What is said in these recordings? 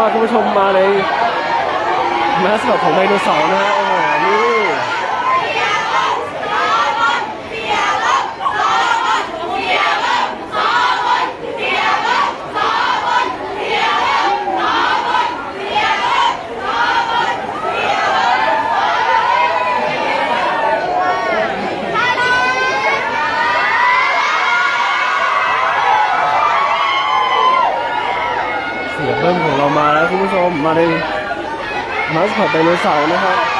มาคุณผู้ชมมาในมาสคอตของไดโนเสาร์นะฮะโอ้โหนี่ เสียง เรามาแล้วคุณผู้ชมมาเลยมาสคอตไดโนเสาร์นะครับ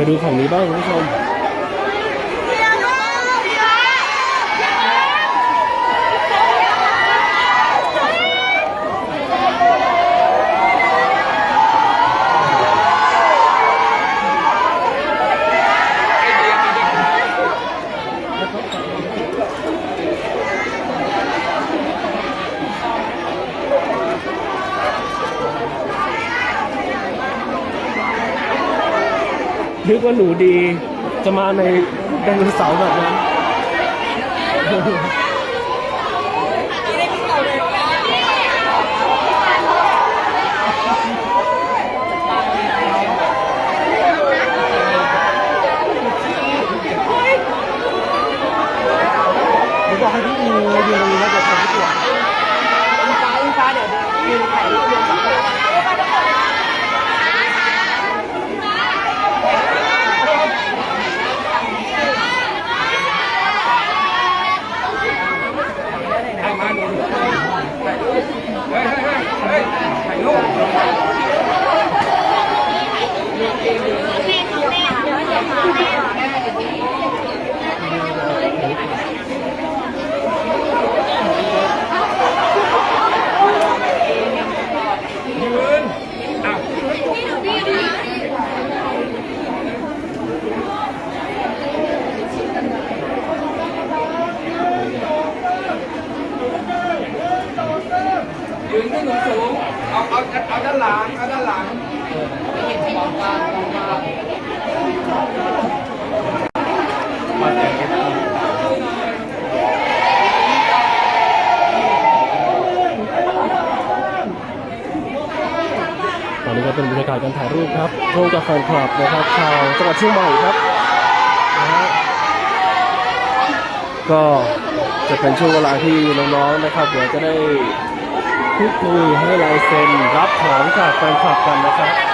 ไปดูฝั่งนี้บ้างคุณผู้ชม นึกว่าหนูดีจะมาในไดโนเสาร์แบบนั้น ผมบอกให้พี่อิงมายืนตรงนี้แล้วเดี๋ยวถ่ายที่ตัวอิงฟ้าอิงฟ้าเดี๋ยวยืนถ่ายรูปรวมสองคน ยืนขึ้นสูงๆเอาเอาเอาด้านหลังเอาด้านหลังมองมาองมามาแต่งตอนนี้ก็เป็นบรรยากาศการถ่ายรูปครับร่วมกับแฟนคลับนะครับชาวจังหวัดเชียงใหม่ครับนะฮะก็จะเป็นช่วงเวลาที่น้องๆนะครับ เดี๋ยวจะได้ พูดคุยให้ลายเซ็นรับของจากแฟนคลับกันนะครับ